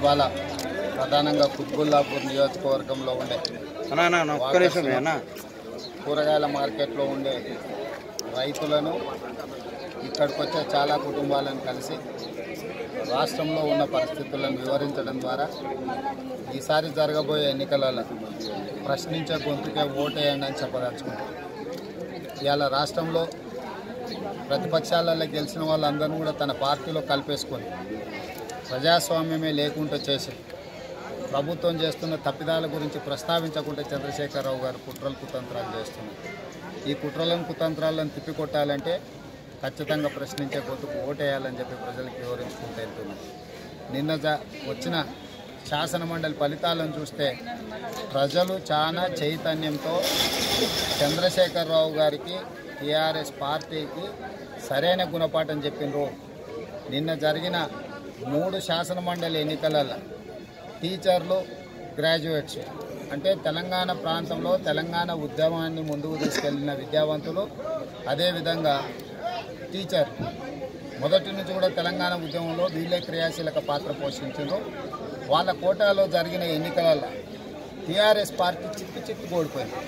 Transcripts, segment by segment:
ఇవాళ ప్రధానంగా కుత్బుల్లాపూర్ నియోజకవర్గంలో ఉండే కూరగాయల మార్కెట్లో ఉండే రైతులను ఇక్కడికి వచ్చే చాలా కుటుంబాలను కలిసి రాష్ట్రంలో ఉన్న పరిస్థితులను వివరించడం ద్వారా ఈసారి జరగబోయే ఎన్నికలలో ప్రశ్నించే గొంతుకే ఓటేయండి అని చెప్పదలుచుకుంటాం ఇవాళ రాష్ట్రంలో ప్రతిపక్షాలలో గెలిచిన వాళ్ళందరినీ కూడా తన పార్టీలో కలిపేసుకొని ప్రజాస్వామ్యమే లేకుండా చేసి ప్రభుత్వం చేస్తున్న తప్పిదాల గురించి ప్రస్తావించకుండా చంద్రశేఖరరావు గారు కుట్రలు కుతంత్రాలు చేస్తున్నారు. ఈ కుట్రలను కుతంత్రాలను తిప్పికొట్టాలంటే ఖచ్చితంగా ప్రశ్నించే గొంతుకు ఓటేయాలని చెప్పి ప్రజలకు వివరించుకుంటూ వెళ్తున్నారు నిన్న జ- వచ్చిన శాసన మండలి ఫలితాలను చూస్తే ప్రజలు చాలా చైతన్యంతో చంద్రశేఖరరావు గారికి టీఆర్ఎస్ పార్టీకి సరైన గుణపాఠం చెప్పిండ్రు నిన్న జరిగిన మూడు శాసన మండలి ఎన్నికలలో టీచర్లు గ్రాడ్యుయేట్స్. అంటే తెలంగాణ ప్రాంతంలో తెలంగాణ ఉద్యమాన్ని ముందుకు తీసుకెళ్ళిన విద్యావంతులు అదేవిధంగా టీచర్. మొదటి నుంచి కూడా తెలంగాణ ఉద్యమంలో వీళ్ళే క్రియాశీలక పాత్ర పోషించారు వాళ్ళ కోటాలో జరిగిన ఎన్నికలలో టీఆర్ఎస్ పార్టీ చిత్తు చిత్తు కోల్పోయింది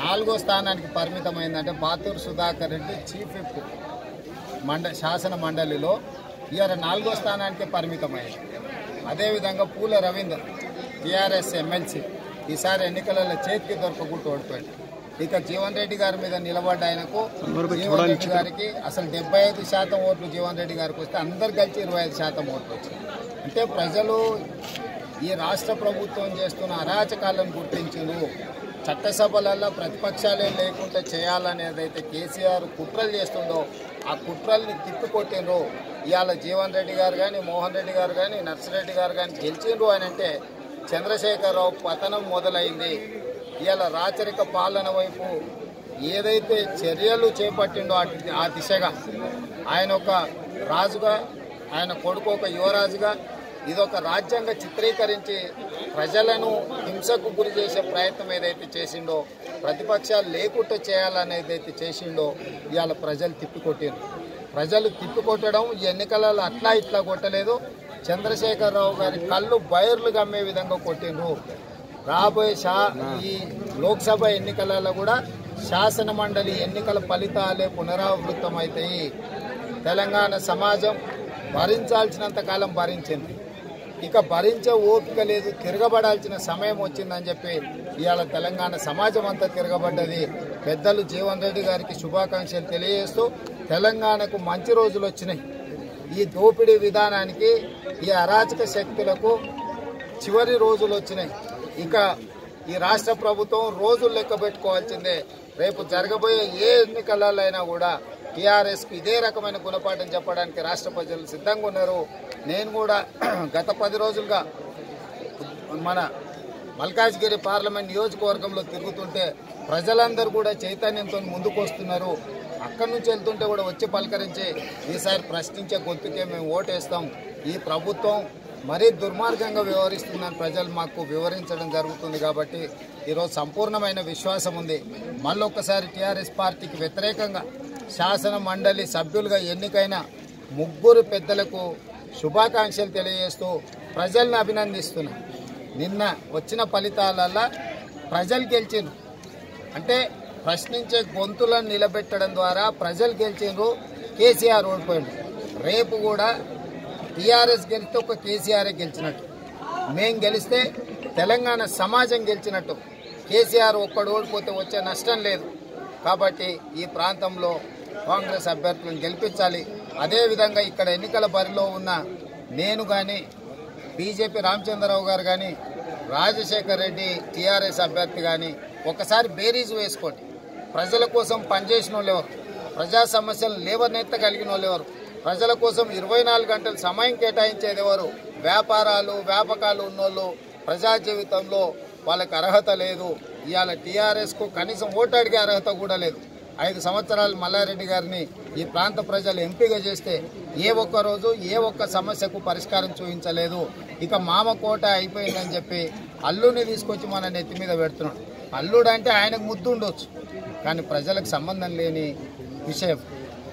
నాలుగో స్థానానికి పరిమితమైందంటే బాతూరు సుధాకర్ రెడ్డి చీఫ్ విప్ మండ శాసన మండలిలో ఇవాళ నాలుగో స్థానానికే పరిమితమైంది అదేవిధంగా పూల రవీందర్ టీఆర్ఎస్ ఎమ్మెల్సీ ఈసారి ఎన్నికలలో చేతికి దొరకకుండా ఓడిపోయాడు. ఇక జీవన్ రెడ్డి గారి మీద నిలబడ్డ ఆయనకు జీవన్ రెడ్డి గారికి అసలు డెబ్బై ఐదు శాతం ఓట్లు జీవన్ రెడ్డి గారికి వస్తే అందరు కలిసి ఇరవై ఐదు శాతం ఓట్లు వచ్చాయి అంటే ప్రజలు ఈ రాష్ట్ర ప్రభుత్వం చేస్తున్న అరాచకాలను గుర్తించారు. చట్టసభలలో ప్రతిపక్షాలే లేకుండా చేయాలనేది అయితే కేసీఆర్ కుట్రలు చేస్తుండో ఆ కుట్రల్ని తిప్పికొట్టిండ్రు ఇవాళ జీవన్ రెడ్డి గారు కానీ మోహన్ రెడ్డి గారు కానీ నర్సిరెడ్డి గారు కానీ గెలిచిండ్రు అని అంటే చంద్రశేఖరరావు పతనం మొదలైంది. ఇవాళ రాచరిక పాలన వైపు ఏదైతే చర్యలు చేపట్టిండో ఆ దిశగా ఆయన ఒక రాజుగా ఆయన కొడుకు ఒక యువరాజుగా ఇదొక రాజ్యాంగ చిత్రీకరించి ప్రజలను హింసకు గురి చేసే ప్రయత్నం ఏదైతే చేసిండో ప్రతిపక్షాలు లేకుండా చేయాలనేదైతే చేసిండో ఇవాళ ప్రజలు తిప్పికొట్టారు ప్రజలు తిప్పికొట్టడం ఈ ఎన్నికలలో అట్లా ఇట్లా కొట్టలేదు. చంద్రశేఖరరావు గారి కళ్ళు బయర్లు గమ్మే విధంగా కొట్టిండ్రు రాబోయే షా ఈ లోక్సభ ఎన్నికలలో కూడా శాసన మండలి ఎన్నికల ఫలితాలే పునరావృతం అవుతాయి తెలంగాణ సమాజం భరించాల్సినంత కాలం భరించింది. ఇక భరించే ఓపిక లేదు తిరగబడాల్సిన సమయం వచ్చిందని చెప్పి ఇవాళ తెలంగాణ సమాజం అంతా తిరగబడ్డది. పెద్దలు జీవన్ రెడ్డి గారికి శుభాకాంక్షలు తెలియజేస్తూ తెలంగాణకు మంచి రోజులు వచ్చినాయి. ఈ దోపిడీ విధానానికి ఈ అరాచక శక్తులకు చివరి రోజులు వచ్చినాయి. ఇక ఈ రాష్ట్ర ప్రభుత్వం రోజులు లెక్క పెట్టుకోవాల్సిందే. రేపు జరగబోయే ఏ ఎన్నికలైనా కూడా టీఆర్ఎస్కు ఇదే రకమైన గుణపాఠం చెప్పడానికి రాష్ట్ర ప్రజలు సిద్ధంగా ఉన్నారు. నేను కూడా గత పది రోజులుగా మన మల్కాజ్గిరి పార్లమెంట్ నియోజకవర్గంలో తిరుగుతుంటే ప్రజలందరూ కూడా చైతన్యంతో ముందుకు వస్తున్నారు. అక్కడి నుంచి వెళ్తుంటే కూడా వచ్చి పలకరించి ఈసారి ప్రశ్నించే గొంతుకే మేము ఓటేస్తాం. ఈ ప్రభుత్వం మరీ దుర్మార్గంగా వ్యవహరిస్తుందని ప్రజలు మాకు వివరించడం జరుగుతుంది కాబట్టి ఈరోజు సంపూర్ణమైన విశ్వాసం ఉంది. మళ్ళొక్కసారి టీఆర్ఎస్ పార్టీకి వ్యతిరేకంగా శాసన మండలి సభ్యులుగా ఎన్నికైన ముగ్గురు పెద్దలకు శుభాకాంక్షలు తెలియజేస్తూ ప్రజలను అభినందిస్తున్నాను నిన్న వచ్చిన ఫలితాలల్లో ప్రజలు గెలిచిండ్రు. అంటే ప్రశ్నించే గొంతులను నిలబెట్టడం ద్వారా ప్రజలు గెలిచిండ్రు కేసీఆర్ ఓడిపోయిండు. రేపు కూడా టీఆర్ఎస్ గెలిస్తే ఒక కేసీఆరే గెలిచినట్టు. మేం గెలిస్తే తెలంగాణ సమాజం గెలిచినట్టు. కేసీఆర్ ఒక్కడు ఓడిపోతే వచ్చే నష్టం లేదు. కాబట్టి ఈ ప్రాంతంలో కాంగ్రెస్ అభ్యర్థులను గెలిపించాలి. అదేవిధంగా ఇక్కడ ఎన్నికల బరిలో ఉన్న నేను కానీ బీజేపీ రామచంద్రరావు గారు కానీ రాజశేఖర్ రెడ్డి టీఆర్ఎస్ అభ్యర్థి కానీ ఒకసారి బేరీజ్ వేసుకోండి. ప్రజల కోసం పనిచేసిన వాళ్ళు ప్రజా సమస్యలు లేవనెత్తగలిగిన వాళ్ళు ఎవరు? ప్రజల కోసం ఇరవై నాలుగు గంటలు సమయం కేటాయించేది ఎవరు? వ్యాపారాలు వ్యాపకాలు ఉన్నోళ్ళు ప్రజా జీవితంలో వాళ్ళకి అర్హత లేదు. ఇవాళ టీఆర్ఎస్కు కనీసం ఓటు అడిగే అర్హత కూడా లేదు. ఐదు సంవత్సరాలు మల్లారెడ్డి గారిని ఈ ప్రాంత ప్రజలు ఎంపిక చేస్తే ఏ ఒక్క రోజు ఏ ఒక్క సమస్యకు పరిష్కారం చూపించలేదు. ఇక మామ కోట అయిపోయిందని చెప్పి అల్లుని తీసుకొచ్చి మన నెత్తి మీద పెడుతున్నాడు. అల్లుడు అంటే ఆయనకు ముద్దు ఉండొచ్చు. కానీ ప్రజలకు సంబంధం లేని విషయం.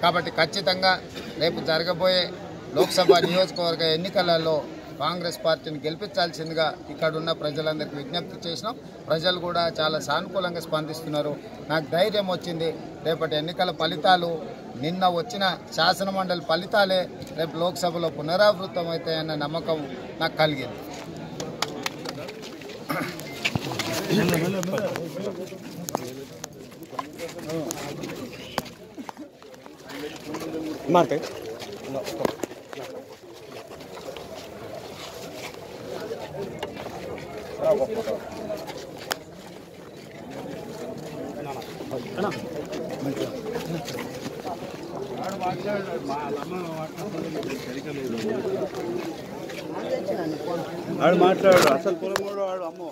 కాబట్టి ఖచ్చితంగా రేపు జరగబోయే లోక్సభ నియోజకవర్గ ఎన్నికలలో కాంగ్రెస్ పార్టీని గెలిపించాల్సిందిగా ఇక్కడ ఉన్న ప్రజలందరికీ విజ్ఞప్తి చేసినాం. ప్రజలు కూడా చాలా సానుకూలంగా స్పందిస్తున్నారు. నాకు ధైర్యం వచ్చింది. రేపటి ఎన్నికల ఫలితాలు నిన్న వచ్చిన శాసనమండలి ఫలితాలే రేపు లోక్సభలో పునరావృతం అవుతాయన్న నమ్మకం నాకు కలిగింది. ఆడు మాట్లాడు. అసలు పొలం కూడా వాడు అమ్మో.